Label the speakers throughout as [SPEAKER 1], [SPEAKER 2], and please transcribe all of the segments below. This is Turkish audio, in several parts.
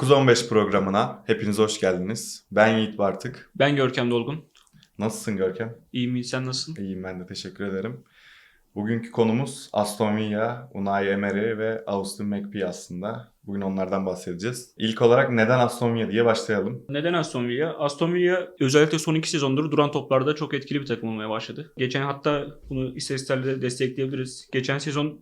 [SPEAKER 1] 9-15 programına hepiniz hoş geldiniz. Ben Yiğit Bartık.
[SPEAKER 2] Ben Görkem Dolgun.
[SPEAKER 1] Nasılsın Görkem?
[SPEAKER 2] İyiyim iyi sen nasılsın?
[SPEAKER 1] İyiyim ben de teşekkür ederim. Bugünkü konumuz Aston Villa, Unai Emery ve Austin McPhee aslında. Bugün onlardan bahsedeceğiz. İlk olarak neden Aston Villa diye başlayalım.
[SPEAKER 2] Neden Aston Villa? Aston Villa özellikle son iki sezondur duran toplarda çok etkili bir takım olmaya başladı. Geçen hatta bunu istatistiklerle de destekleyebiliriz. Geçen sezon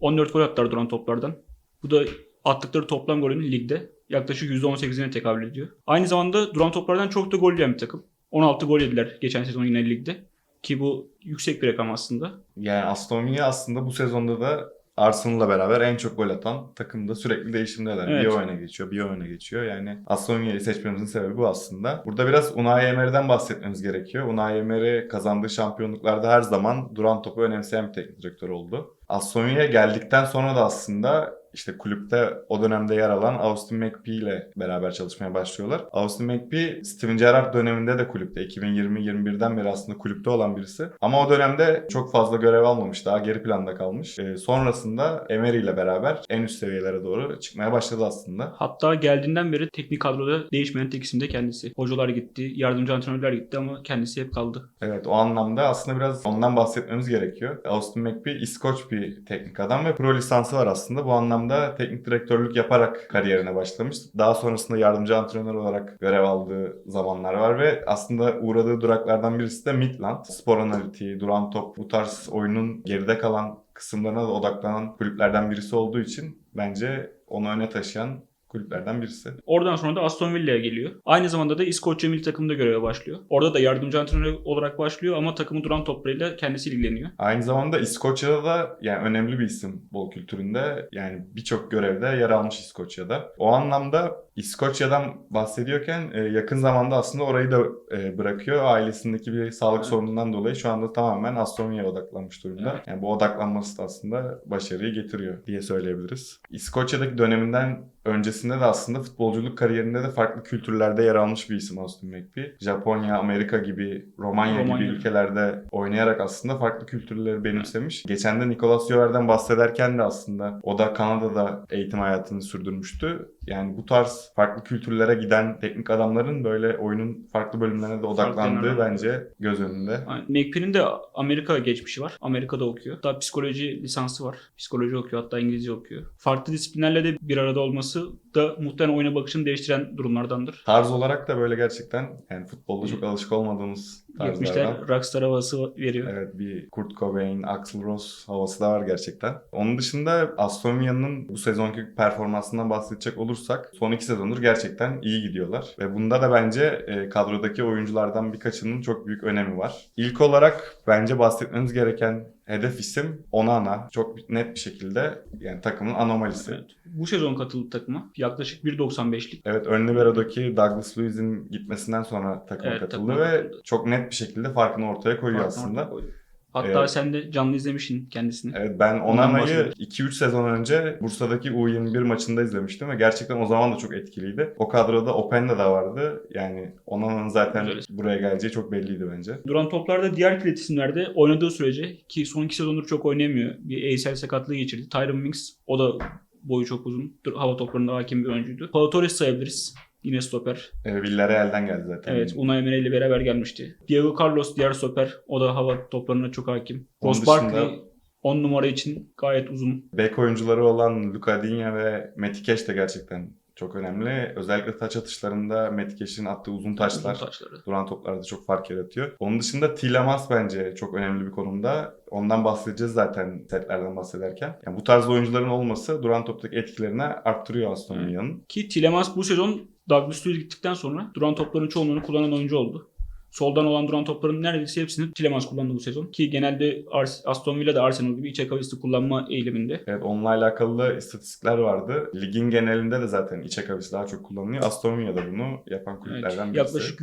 [SPEAKER 2] 14 gol attılar duran toplardan. Bu da attıkları toplam golün ligde yaklaşık %18'ine tekabül ediyor. Aynı zamanda duran toplardan çok da gol yiyen bir takım. 16 gol yediler geçen sezon yine ligde. Ki bu yüksek bir rakam aslında.
[SPEAKER 1] Yani Aston Villa aslında bu sezonda da Arsenal'la beraber en çok gol atan takımda sürekli değişimdeler.
[SPEAKER 2] Evet.
[SPEAKER 1] Bir o öne geçiyor, bir o öne geçiyor. Yani Aston Villa'yı seçmemizin sebebi bu aslında. Burada biraz Unai Emery'den bahsetmemiz gerekiyor. Unai Emery kazandığı şampiyonluklarda her zaman duran topu önemseyen bir teknik direktör oldu. Aston Villa geldikten sonra da aslında işte kulüpte o dönemde yer alan Austin McPhee ile beraber çalışmaya başlıyorlar. Austin McPhee Steven Gerrard döneminde de kulüpte 2020-21'den beri aslında kulüpte olan birisi. Ama o dönemde çok fazla görev almamış. Daha geri planda kalmış. Ee, sonrasında Emery ile beraber en üst seviyelere doğru çıkmaya başladı aslında.
[SPEAKER 2] Hatta geldiğinden beri teknik kadroda değişmeyen tek isim de kendisi. Hocalar gitti, yardımcı antrenörler gitti ama kendisi hep kaldı.
[SPEAKER 1] Evet o anlamda aslında biraz ondan bahsetmemiz gerekiyor. Austin McPhee İskoç bir teknik adam ve pro lisansı var aslında. Bu anlamda teknik direktörlük yaparak kariyerine başlamış. Daha sonrasında yardımcı antrenör olarak görev aldığı zamanlar var ve aslında uğradığı duraklardan birisi de Midland. Spor analitiği, duran top bu tarz oyunun geride kalan kısımlarına da odaklanan kulüplerden birisi olduğu için bence onu öne taşıyan kulüplerden birisi.
[SPEAKER 2] Oradan sonra da Aston Villa'ya geliyor. Aynı zamanda da İskoçya milli takımında göreve başlıyor. Orada da yardımcı antrenör olarak başlıyor ama takımı duran toplarıyla kendisi ilgileniyor.
[SPEAKER 1] Aynı zamanda İskoçya'da da yani önemli bir isim bol kültüründe. Yani birçok görevde yer almış İskoçya'da. O anlamda İskoçya'dan bahsediyorken e, yakın zamanda aslında orayı da e, bırakıyor. Ailesindeki bir sağlık
[SPEAKER 2] Evet.
[SPEAKER 1] sorunundan dolayı şu anda tamamen Villa'ya odaklanmış durumda.
[SPEAKER 2] Evet.
[SPEAKER 1] Yani bu odaklanması da aslında başarıyı getiriyor diye söyleyebiliriz. İskoçya'daki döneminden öncesinde de aslında futbolculuk kariyerinde de farklı kültürlerde yer almış bir isim Austin McPhee. Japonya, Amerika gibi, Romanya,
[SPEAKER 2] Romanya.
[SPEAKER 1] gibi ülkelerde oynayarak aslında farklı kültürleri benimsemiş. Geçen de Nicolas Jover'den bahsederken de aslında o da Kanada'da eğitim hayatını sürdürmüştü. Yani bu tarz farklı kültürlere giden teknik adamların böyle oyunun farklı bölümlerine de odaklandığı bence göz önünde.
[SPEAKER 2] Yani McPhee'nin de Amerika geçmişi var. Amerika'da okuyor. Hatta psikoloji lisansı var. Psikoloji okuyor hatta İngilizce okuyor. Farklı disiplinlerle de bir arada olması da muhtemelen oyuna bakışını değiştiren durumlardandır.
[SPEAKER 1] Tarz olarak da böyle gerçekten yani futbolda çok alışık olmadığımız tarzlardan.
[SPEAKER 2] 70'ler rockstar havası veriyor.
[SPEAKER 1] Evet bir Kurt Cobain, Axl Rose havası da var gerçekten. Onun dışında Aston Villa'nın bu sezonki performansından bahsedecek olursak son iki sezondur gerçekten iyi gidiyorlar. Ve bunda da bence e, kadrodaki oyunculardan birkaçının çok büyük önemi var. İlk olarak bence bahsetmemiz gereken hedef isim Onana. Çok net bir şekilde yani takımın anomalisi.
[SPEAKER 2] Evet. Bu sezon katıldı takıma. Yaklaşık 1.95'lik.
[SPEAKER 1] Evet ön libero'daki Douglas Luiz'in gitmesinden sonra takıma
[SPEAKER 2] Evet,
[SPEAKER 1] katıldı
[SPEAKER 2] takıma
[SPEAKER 1] ve
[SPEAKER 2] katıldı.
[SPEAKER 1] çok net bir şekilde farkını ortaya koyuyor
[SPEAKER 2] Farkını
[SPEAKER 1] aslında.
[SPEAKER 2] ortaya koydu. Hatta
[SPEAKER 1] Evet.
[SPEAKER 2] sen de canlı izlemişsin kendisini.
[SPEAKER 1] Evet ben Onana'yı
[SPEAKER 2] bahsedelim.
[SPEAKER 1] 2-3 sezon önce Bursa'daki U21 maçında izlemiştim ve gerçekten o zaman da çok etkiliydi. O kadroda Openda da vardı. Yani Onana'nın zaten
[SPEAKER 2] Güzel.
[SPEAKER 1] buraya geleceği çok belliydi bence.
[SPEAKER 2] Duran toplarda diğer kilit isimlerde oynadığı sürece ki son iki sezondur çok oynayamıyor. Bir ACL sakatlığı geçirdi. Tyron Mings o da boyu çok uzun. Hava toplarında hakim bir oyuncuydu. Pau Torres sayabiliriz. Yine stoper.
[SPEAKER 1] E, Villarreal'den geldi zaten.
[SPEAKER 2] Evet Unai Emery ile beraber gelmişti. Diego Carlos diğer stoper. O da hava toplarına çok hakim. Ross Barkley 10 numara için gayet uzun.
[SPEAKER 1] Bek oyuncuları olan Luka Digne ve Metikeş de gerçekten çok önemli. Özellikle taç atışlarında Metikeş'in attığı uzun taçlar
[SPEAKER 2] Uzun taçları.
[SPEAKER 1] duran toplarda çok fark yaratıyor. Onun dışında Tilemans bence çok önemli bir konumda. Ondan bahsedeceğiz zaten setlerden bahsederken. Yani bu tarz oyuncuların olması duran toptaki etkilerini arttırıyor Aston
[SPEAKER 2] Evet.
[SPEAKER 1] Villa'nın.
[SPEAKER 2] Ki Tielemans bu sezon Douglas Luiz gittikten sonra duran topların çoğunluğunu kullanan oyuncu oldu. Soldan olan duran topların neredeyse hepsini Tielemans kullandı bu sezon. Ki genelde Ars- Aston Villa da Arsenal gibi içe kavisli kullanma eğiliminde.
[SPEAKER 1] Evet onunla alakalı da istatistikler vardı. Ligin genelinde de zaten içe kavisi daha çok kullanılıyor. Aston Villa da bunu yapan
[SPEAKER 2] Evet,
[SPEAKER 1] kulüplerden birisi.
[SPEAKER 2] yaklaşık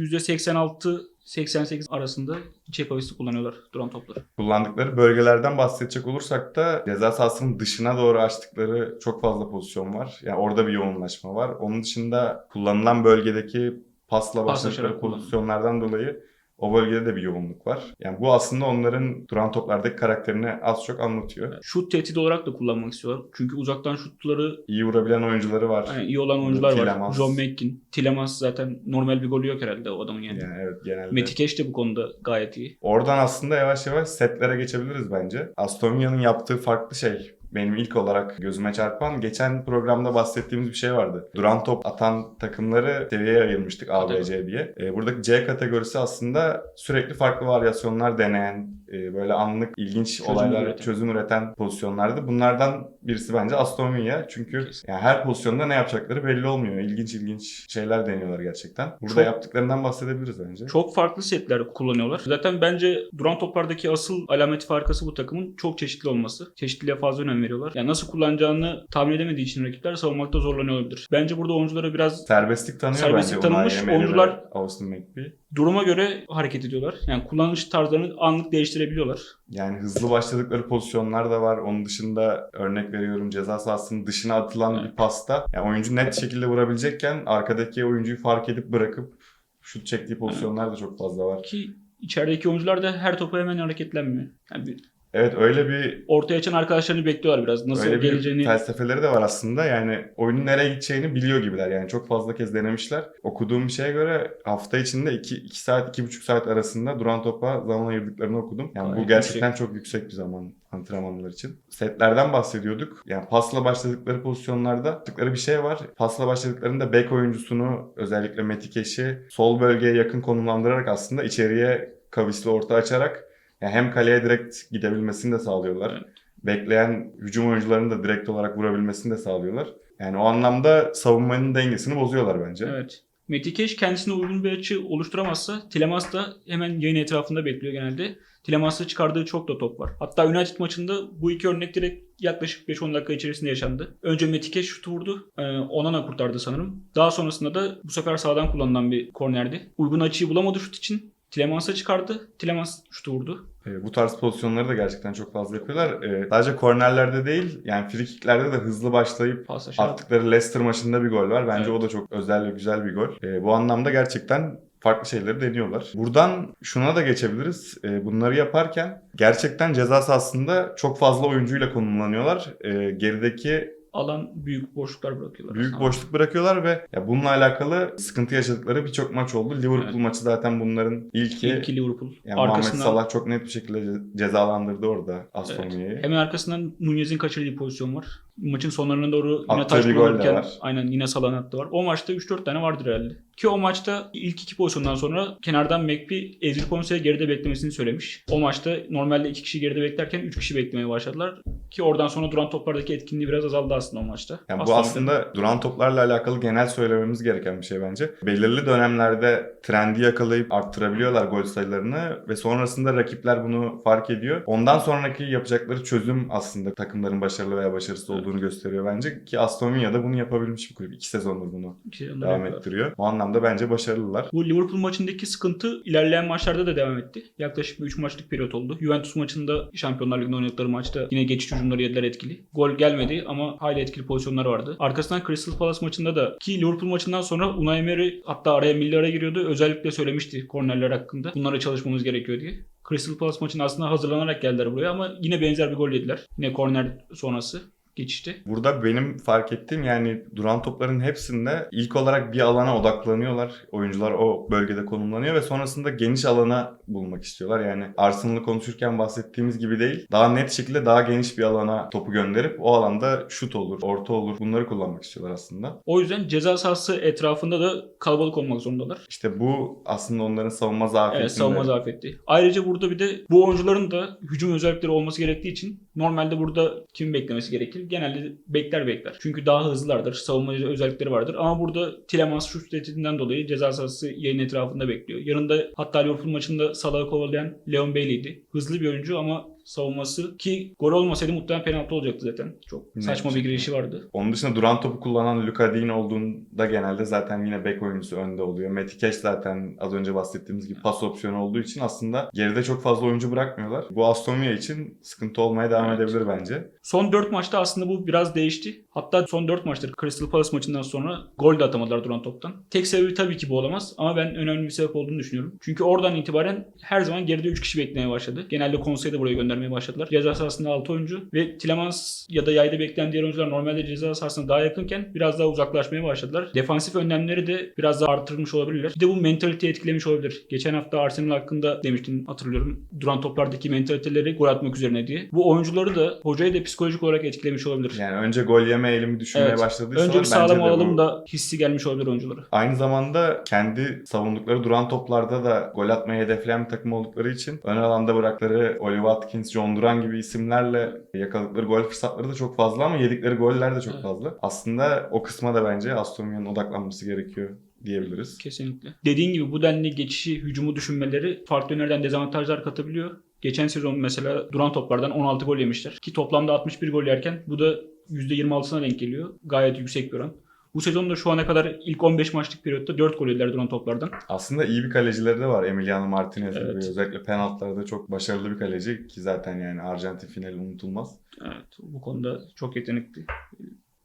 [SPEAKER 2] %86-88 arasında içe kavisli kullanıyorlar duran topları.
[SPEAKER 1] Kullandıkları bölgelerden bahsedecek olursak da ceza sahasının dışına doğru açtıkları çok fazla pozisyon var. Yani orada bir yoğunlaşma var. Onun dışında kullanılan bölgedeki pasla başladıkları pozisyonlardan dolayı O bölgede de bir yoğunluk var. Yani bu aslında onların duran toplardaki karakterini az çok anlatıyor.
[SPEAKER 2] Şut tehdidi olarak da kullanmak istiyorlar. Çünkü uzaktan şutları
[SPEAKER 1] İyi vurabilen oyuncuları var.
[SPEAKER 2] yani iyi olan oyuncular var.
[SPEAKER 1] Tielemans.
[SPEAKER 2] John McKin. Tilemans zaten normal bir golü yok herhalde o adamın yani.
[SPEAKER 1] Yani evet genelde.
[SPEAKER 2] Metikeş de bu konuda gayet iyi.
[SPEAKER 1] Oradan aslında yavaş yavaş setlere geçebiliriz bence. Aston Villa'nın yaptığı farklı şey benim ilk olarak gözüme çarpan geçen programda bahsettiğimiz bir şey vardı. Duran top atan takımları seviyeye ayırmıştık A, B, C diye. E, buradaki C kategorisi aslında sürekli farklı varyasyonlar deneyen, e, böyle anlık ilginç
[SPEAKER 2] Çözüm
[SPEAKER 1] olaylar,
[SPEAKER 2] üreten.
[SPEAKER 1] çözüm üreten pozisyonlardı. Bunlardan birisi bence Aston Villa. Çünkü yani her pozisyonda ne yapacakları belli olmuyor. İlginç ilginç şeyler deniyorlar gerçekten. Burada
[SPEAKER 2] Çok-
[SPEAKER 1] yaptıklarından bahsedebiliriz bence.
[SPEAKER 2] Çok farklı setler kullanıyorlar. Zaten bence duran toplardaki asıl alameti farkası bu takımın çok çeşitli olması. Çeşitliliğe fazla önem veriyorlar. Yani nasıl kullanacağını tahmin edemediği için rakipler savunmakta zorlanıyor olabilir. Bence burada oyunculara biraz
[SPEAKER 1] Serbestlik tanıyor
[SPEAKER 2] Serbestlik
[SPEAKER 1] bence Emery ve
[SPEAKER 2] oyuncular-
[SPEAKER 1] Austin McBee.
[SPEAKER 2] duruma göre hareket ediyorlar. Yani kullanış tarzlarını anlık değiştirebiliyorlar.
[SPEAKER 1] Yani hızlı başladıkları pozisyonlar da var. Onun dışında örnek veriyorum ceza sahasının dışına atılan bir pasta. Yani oyuncu net şekilde vurabilecekken arkadaki oyuncuyu fark edip bırakıp şut çektiği pozisyonlar da çok fazla var.
[SPEAKER 2] Ki içerideki oyuncular da her topa hemen hareketlenmiyor. Yani bir
[SPEAKER 1] Evet öyle bir
[SPEAKER 2] ortaya açan arkadaşlarını bekliyorlar biraz. Nasıl
[SPEAKER 1] öyle bir
[SPEAKER 2] geleceğini
[SPEAKER 1] felsefeleri de var aslında. Yani oyunun nereye gideceğini biliyor gibiler. Yani çok fazla kez denemişler. Okuduğum bir şeye göre hafta içinde 2, 2 saat, 2,5 saat arasında duran topa zaman ayırdıklarını okudum. Yani
[SPEAKER 2] Gayet
[SPEAKER 1] bu gerçekten çok yüksek bir zaman antrenmanlar için. Setlerden bahsediyorduk. Yani pasla başladıkları pozisyonlarda yaptıkları bir şey var. Pasla başladıklarında bek oyuncusunu özellikle Metikeş'i sol bölgeye yakın konumlandırarak aslında içeriye kavisli orta açarak yani hem kaleye direkt gidebilmesini de sağlıyorlar.
[SPEAKER 2] Evet.
[SPEAKER 1] Bekleyen hücum oyuncularının da direkt olarak vurabilmesini de sağlıyorlar. Yani o anlamda savunmanın dengesini bozuyorlar bence.
[SPEAKER 2] Evet. Metikeş kendisine uygun bir açı oluşturamazsa Tilemans da hemen yayın etrafında bekliyor genelde. Tilemans'la çıkardığı çok da top var. Hatta United maçında bu iki örnek direkt yaklaşık 5-10 dakika içerisinde yaşandı. Önce Metikeş şutu vurdu. Ee, Onana kurtardı sanırım. Daha sonrasında da bu sefer sağdan kullanılan bir kornerdi. Uygun açıyı bulamadı şut için. Tilemans'a çıkardı. Tilemans şutu vurdu.
[SPEAKER 1] E, bu tarz pozisyonları da gerçekten çok fazla yapıyorlar. E, sadece kornerlerde değil yani free kicklerde de hızlı başlayıp
[SPEAKER 2] Paslaşarak.
[SPEAKER 1] attıkları Leicester maçında bir gol var. Bence
[SPEAKER 2] Evet.
[SPEAKER 1] o da çok özel ve güzel bir gol. E, bu anlamda gerçekten farklı şeyleri deniyorlar. Buradan şuna da geçebiliriz. E, bunları yaparken gerçekten ceza sahasında çok fazla oyuncuyla konumlanıyorlar. E, gerideki
[SPEAKER 2] Alan büyük boşluklar bırakıyorlar.
[SPEAKER 1] büyük
[SPEAKER 2] aslında.
[SPEAKER 1] boşluk bırakıyorlar ve ya bununla alakalı sıkıntı yaşadıkları birçok maç oldu. Liverpool
[SPEAKER 2] Evet.
[SPEAKER 1] maçı zaten bunların ilki.
[SPEAKER 2] İlki Liverpool.
[SPEAKER 1] Yani Muhammed
[SPEAKER 2] Arkasından
[SPEAKER 1] Salah çok net bir şekilde ce- cezalandırdı orada Aston
[SPEAKER 2] Evet.
[SPEAKER 1] Villa'yı.
[SPEAKER 2] Hemen arkasından Nunez'in kaçırdığı pozisyon var. Maçın sonlarına doğru yine
[SPEAKER 1] Attığı
[SPEAKER 2] taş
[SPEAKER 1] bir gol de
[SPEAKER 2] kullanırken
[SPEAKER 1] var.
[SPEAKER 2] aynen yine Salah'ın hattı var. O maçta 3-4 tane vardır herhalde. Ki o maçta ilk iki pozisyondan sonra kenardan McPhee Ezri Konse'ye geride beklemesini söylemiş. O maçta normalde iki kişi geride beklerken 3 kişi beklemeye başladılar. Ki oradan sonra duran toplardaki etkinliği biraz azaldı aslında o maçta.
[SPEAKER 1] Yani bu aslında duran toplarla alakalı genel söylememiz gereken bir şey bence. Belirli dönemlerde trendi yakalayıp arttırabiliyorlar gol sayılarını ve sonrasında rakipler bunu fark ediyor. Ondan sonraki yapacakları çözüm aslında takımların başarılı veya başarısız olduğunu gösteriyor bence. Ki Aston Villa da bunu yapabilmiş bir kulüp. İki sezondur bunu
[SPEAKER 2] İki
[SPEAKER 1] devam
[SPEAKER 2] yapıyorlar.
[SPEAKER 1] ettiriyor. Bu anlamda bence başarılılar.
[SPEAKER 2] Bu Liverpool maçındaki sıkıntı ilerleyen maçlarda da devam etti. Yaklaşık bir 3 maçlık periyot oldu. Juventus maçında Şampiyonlar Ligi'nde oynadıkları maçta yine geçiş hücumları yediler etkili. Gol gelmedi ama hayli etkili pozisyonlar vardı. Arkasından Crystal Palace maçında da ki Liverpool maçından sonra Unai Emery hatta araya milli ara giriyordu. Özellikle söylemişti kornerler hakkında. Bunlara çalışmamız gerekiyor diye. Crystal Palace maçında aslında hazırlanarak geldiler buraya ama yine benzer bir gol yediler. Yine korner sonrası geçişti.
[SPEAKER 1] Burada benim fark ettiğim yani duran topların hepsinde ilk olarak bir alana odaklanıyorlar. Oyuncular o bölgede konumlanıyor ve sonrasında geniş alana bulmak istiyorlar. Yani Arsenal'ı konuşurken bahsettiğimiz gibi değil. Daha net şekilde daha geniş bir alana topu gönderip o alanda şut olur, orta olur. Bunları kullanmak istiyorlar aslında.
[SPEAKER 2] O yüzden ceza sahası etrafında da kalabalık olmak zorundalar.
[SPEAKER 1] İşte bu aslında onların savunma zafiyetinde.
[SPEAKER 2] Evet savunma zafiyeti. Ayrıca burada bir de bu oyuncuların da hücum özellikleri olması gerektiği için normalde burada kim beklemesi gerekir? Genelde bekler bekler. Çünkü daha hızlılardır. Savunmacı özellikleri vardır. Ama burada Tilemans şut tehdidinden dolayı ceza sahası yayın etrafında bekliyor. Yanında hatta Liverpool maçında Salah'ı kovalayan Leon Bailey'di. Hızlı bir oyuncu ama savunması ki gol olmasaydı muhtemelen penaltı olacaktı zaten. Çok saçma bir girişi vardı.
[SPEAKER 1] Onun dışında duran topu kullanan Luka Dean olduğunda genelde zaten yine bek oyuncusu önde oluyor. Matty Cash zaten az önce bahsettiğimiz gibi pas opsiyonu olduğu için aslında geride çok fazla oyuncu bırakmıyorlar. Bu Aston Villa için sıkıntı olmaya devam
[SPEAKER 2] Evet.
[SPEAKER 1] edebilir bence.
[SPEAKER 2] Son 4 maçta aslında bu biraz değişti. Hatta son 4 maçtır Crystal Palace maçından sonra gol de atamadılar duran toptan. Tek sebebi tabii ki bu olamaz ama ben önemli bir sebep olduğunu düşünüyorum. Çünkü oradan itibaren her zaman geride 3 kişi beklemeye başladı. Genelde Konse'yi de buraya göndermeye başladılar. Ceza sahasında 6 oyuncu ve Tilemans ya da yayda bekleyen diğer oyuncular normalde ceza sahasına daha yakınken biraz daha uzaklaşmaya başladılar. Defansif önlemleri de biraz daha arttırmış olabilirler. Bir de bu mentaliteyi etkilemiş olabilir. Geçen hafta Arsenal hakkında demiştim hatırlıyorum. Duran toplardaki mentaliteleri gol atmak üzerine diye. Bu oyuncuları da hocayı da psikolojik olarak etkilemiş olabilir.
[SPEAKER 1] Yani önce gol yeme eğilimi düşünmeye
[SPEAKER 2] Evet.
[SPEAKER 1] başladıysalar
[SPEAKER 2] Önce bir sağlam
[SPEAKER 1] bu-
[SPEAKER 2] da hissi gelmiş olabilir oyunculara.
[SPEAKER 1] Aynı zamanda kendi savundukları duran toplarda da gol atmayı hedefleyen bir takım oldukları için ön alanda bıraktıkları Oli Watkins, John Duran gibi isimlerle yakaladıkları gol fırsatları da çok fazla ama yedikleri goller de çok
[SPEAKER 2] Evet.
[SPEAKER 1] fazla. Aslında o kısma da bence Aston Villa'nın odaklanması gerekiyor diyebiliriz.
[SPEAKER 2] Kesinlikle. Dediğin gibi bu denli geçişi, hücumu düşünmeleri farklı yönlerden dezavantajlar katabiliyor. Geçen sezon mesela duran toplardan 16 gol yemişler. Ki toplamda 61 gol yerken bu da %26'sına denk geliyor. Gayet yüksek bir oran. Bu sezonda şu ana kadar ilk 15 maçlık periyotta 4 gol yediler duran toplardan.
[SPEAKER 1] Aslında iyi bir kalecileri de var. Emiliano Martinez gibi.
[SPEAKER 2] Evet.
[SPEAKER 1] Özellikle penaltılarda çok başarılı bir kaleci ki zaten yani Arjantin finali unutulmaz.
[SPEAKER 2] Evet bu konuda çok yetenekli.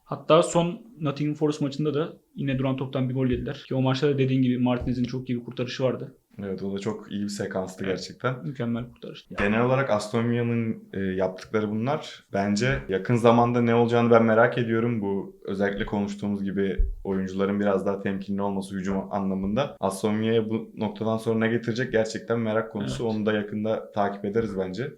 [SPEAKER 2] Hatta son Nottingham Forest maçında da yine duran toptan bir gol yediler. Ki o maçta da dediğin gibi Martinez'in çok iyi bir kurtarışı vardı.
[SPEAKER 1] Evet o da çok iyi bir sekanstı
[SPEAKER 2] Evet.
[SPEAKER 1] gerçekten.
[SPEAKER 2] Mükemmel kurtarış.
[SPEAKER 1] Genel olarak Aston Villa'nın e, yaptıkları bunlar. Bence yakın zamanda ne olacağını ben merak ediyorum. Bu özellikle konuştuğumuz gibi oyuncuların biraz daha temkinli olması hücum anlamında. Aston Villa'ya bu noktadan sonra ne getirecek gerçekten merak konusu.
[SPEAKER 2] Evet.
[SPEAKER 1] Onu da yakında takip ederiz bence.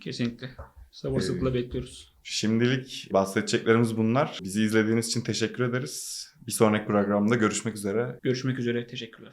[SPEAKER 2] Kesinlikle. Sabırsızlıkla bekliyoruz.
[SPEAKER 1] Şimdilik bahsedeceklerimiz bunlar. Bizi izlediğiniz için teşekkür ederiz. Bir sonraki programda görüşmek üzere.
[SPEAKER 2] Görüşmek üzere. Teşekkürler.